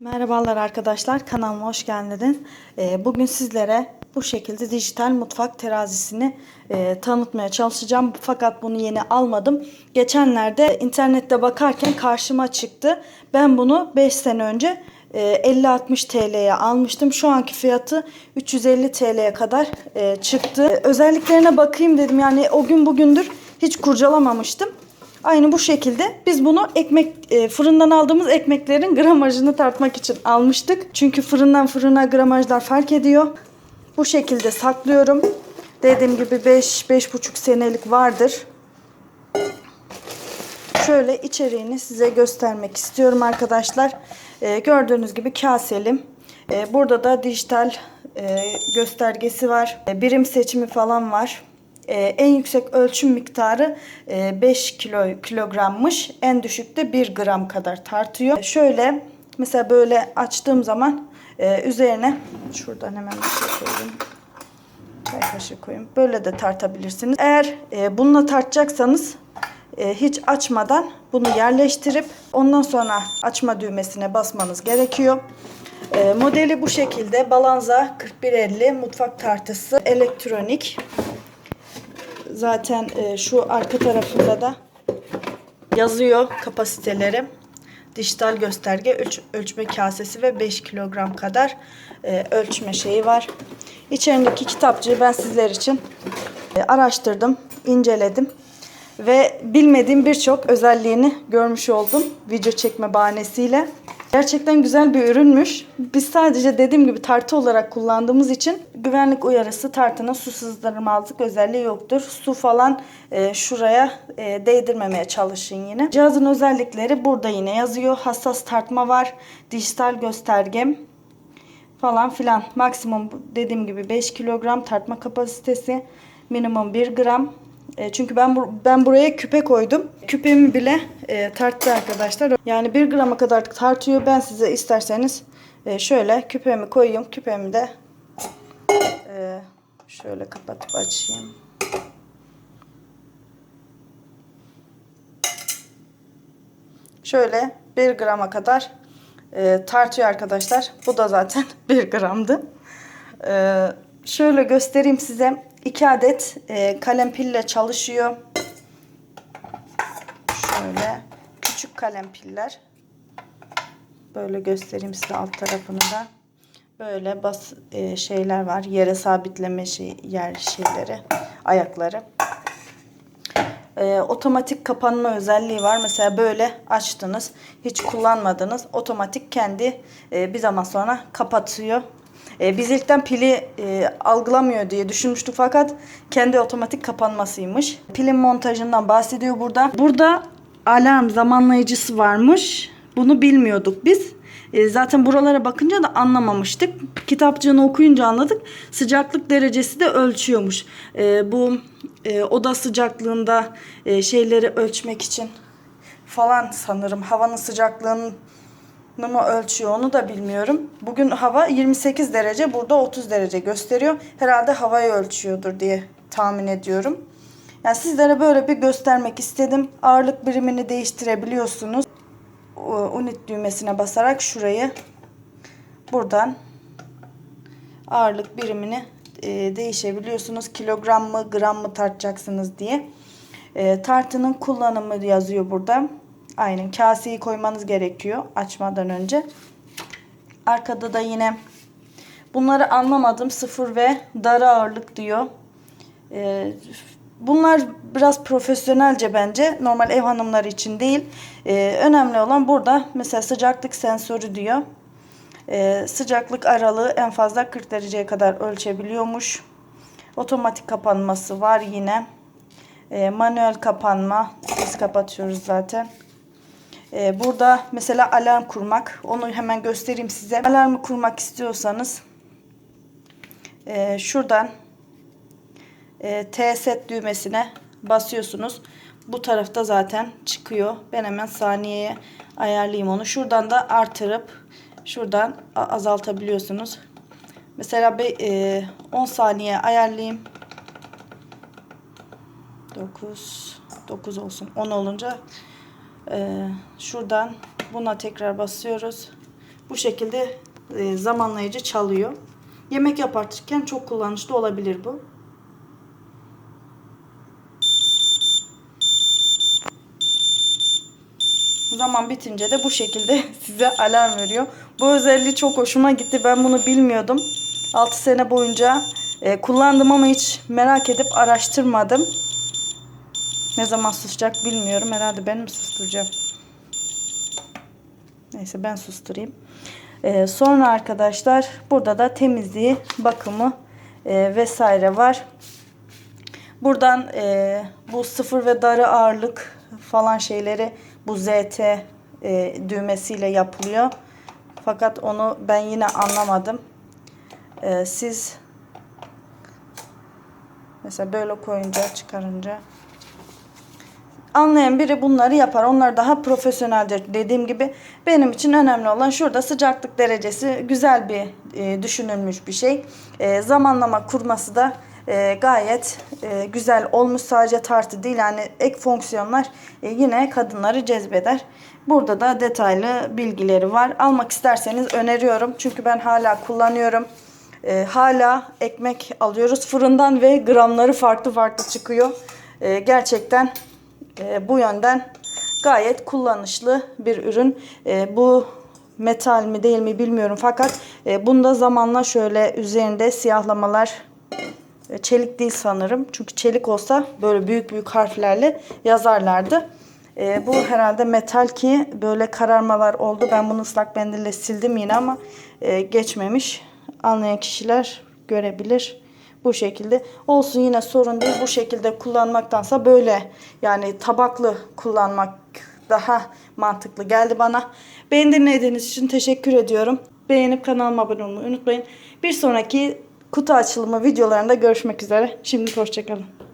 Merhabalar arkadaşlar kanalıma hoş geldiniz. Ee, Bugün sizlere bu şekilde dijital mutfak terazisini e, tanıtmaya çalışacağım. Fakat bunu yeni almadım. Geçenlerde internette bakarken karşıma çıktı. Ben bunu 5 sene önce e, 50-60 TL'ye almıştım. Şu anki fiyatı 350 TL'ye kadar e, çıktı. Özelliklerine bakayım dedim. Yani o gün bugündür hiç kurcalamamıştım. Aynı bu şekilde biz bunu ekmek e, fırından aldığımız ekmeklerin gramajını tartmak için almıştık. Çünkü fırından fırına gramajlar fark ediyor. Bu şekilde saklıyorum. Dediğim gibi 5-5,5 senelik vardır. Şöyle içeriğini size göstermek istiyorum arkadaşlar. E, gördüğünüz gibi kaselim. E, burada da dijital e, göstergesi var. E, birim seçimi falan var. Ee, en yüksek ölçüm miktarı e, 5 kilo kilogrammış. En düşük de 1 gram kadar tartıyor. Şöyle mesela böyle açtığım zaman e, üzerine şuradan hemen bir şey koyayım. Çay kaşığı koyayım. Böyle de tartabilirsiniz. Eğer e, bununla tartacaksanız e, hiç açmadan bunu yerleştirip ondan sonra açma düğmesine basmanız gerekiyor. E, modeli bu şekilde. Balanza 4150 mutfak tartısı elektronik. Zaten e, şu arka tarafında da yazıyor kapasiteleri. Dijital gösterge ölç, ölçme kasesi ve 5 kilogram kadar e, ölçme şeyi var. İçerindeki kitapçığı ben sizler için e, araştırdım, inceledim ve bilmediğim birçok özelliğini görmüş oldum video çekme bahanesiyle. Gerçekten güzel bir ürünmüş. Biz sadece dediğim gibi tartı olarak kullandığımız için güvenlik uyarısı tartının su sızdırmazlık özelliği yoktur. Su falan e, şuraya e, değdirmemeye çalışın yine. Cihazın özellikleri burada yine yazıyor. Hassas tartma var. Dijital gösterge falan filan. Maksimum dediğim gibi 5 kilogram tartma kapasitesi. Minimum 1 gram. E, çünkü ben ben buraya küpe koydum. Küpemi bile e, tarttı arkadaşlar. Yani 1 grama kadar tartıyor. Ben size isterseniz e, şöyle küpemi koyayım. Küpemi de şöyle kapatıp açayım. Şöyle 1 grama kadar tartıyor arkadaşlar. Bu da zaten 1 gramdı. Şöyle göstereyim size. 2 adet e, kalem pille çalışıyor. Şöyle küçük kalem piller. Böyle göstereyim size alt tarafını da. Böyle bas e, şeyler var. Yere sabitleme şey, yer şeyleri, ayakları. E, otomatik kapanma özelliği var. Mesela böyle açtınız, hiç kullanmadınız. Otomatik kendi e, bir zaman sonra kapatıyor. E, biz ilkten pili e, algılamıyor diye düşünmüştük fakat kendi otomatik kapanmasıymış. Pilin montajından bahsediyor burada. Burada alarm zamanlayıcısı varmış. Bunu bilmiyorduk biz. E, zaten buralara bakınca da anlamamıştık. Kitapçığını okuyunca anladık. Sıcaklık derecesi de ölçüyormuş. E, bu e, oda sıcaklığında e, şeyleri ölçmek için falan sanırım. Havanın sıcaklığını mı ölçüyor onu da bilmiyorum. Bugün hava 28 derece, burada 30 derece gösteriyor. Herhalde havayı ölçüyordur diye tahmin ediyorum. Yani sizlere böyle bir göstermek istedim. Ağırlık birimini değiştirebiliyorsunuz. Unit düğmesine basarak şurayı buradan ağırlık birimini e, değişebiliyorsunuz. Kilogram mı gram mı tartacaksınız diye. E, tartının kullanımı yazıyor burada. Aynen kaseyi koymanız gerekiyor açmadan önce. Arkada da yine bunları anlamadım. Sıfır ve dar ağırlık diyor. Ee, bunlar biraz profesyonelce bence. Normal ev hanımları için değil. Ee, önemli olan burada mesela sıcaklık sensörü diyor. Ee, sıcaklık aralığı en fazla 40 dereceye kadar ölçebiliyormuş. Otomatik kapanması var yine. Ee, manuel kapanma. Biz kapatıyoruz zaten. Ee, burada mesela alarm kurmak. Onu hemen göstereyim size. Alarmı kurmak istiyorsanız e, şuradan e, T-set düğmesine basıyorsunuz. Bu tarafta zaten çıkıyor. Ben hemen saniyeye ayarlayayım onu. Şuradan da artırıp şuradan azaltabiliyorsunuz. Mesela bir, e, 10 saniye ayarlayayım. 9 9 olsun. 10 olunca ee, şuradan buna tekrar basıyoruz. Bu şekilde e, zamanlayıcı çalıyor. Yemek yaparken çok kullanışlı olabilir bu. Zaman bitince de bu şekilde size alarm veriyor. Bu özelliği çok hoşuma gitti. Ben bunu bilmiyordum. 6 sene boyunca e, kullandım ama hiç merak edip araştırmadım. Ne zaman susacak bilmiyorum. Herhalde ben mi susturacağım? Neyse ben susturayım. E, sonra arkadaşlar burada da temizliği, bakımı e, vesaire var. Buradan e, bu sıfır ve darı ağırlık falan şeyleri bu ZT e, düğmesiyle yapılıyor. Fakat onu ben yine anlamadım. E, siz mesela böyle koyunca çıkarınca anlayan biri bunları yapar. Onlar daha profesyoneldir. Dediğim gibi benim için önemli olan şurada sıcaklık derecesi güzel bir e, düşünülmüş bir şey. E, zamanlama kurması da e, gayet e, güzel olmuş. Sadece tartı değil yani ek fonksiyonlar e, yine kadınları cezbeder. Burada da detaylı bilgileri var. Almak isterseniz öneriyorum. Çünkü ben hala kullanıyorum. E, hala ekmek alıyoruz fırından ve gramları farklı farklı çıkıyor. E, gerçekten e, bu yönden gayet kullanışlı bir ürün. E, bu metal mi değil mi bilmiyorum fakat e, bunda zamanla şöyle üzerinde siyahlamalar e, çelik değil sanırım. Çünkü çelik olsa böyle büyük büyük harflerle yazarlardı. E, bu herhalde metal ki böyle kararmalar oldu. Ben bunu ıslak mendille sildim yine ama e, geçmemiş. Anlayan kişiler görebilir. Bu şekilde olsun yine sorun değil. Bu şekilde kullanmaktansa böyle yani tabaklı kullanmak daha mantıklı geldi bana. Beni dinlediğiniz için teşekkür ediyorum. Beğenip kanalıma abone olmayı unutmayın. Bir sonraki kutu açılımı videolarında görüşmek üzere. Şimdi hoşçakalın.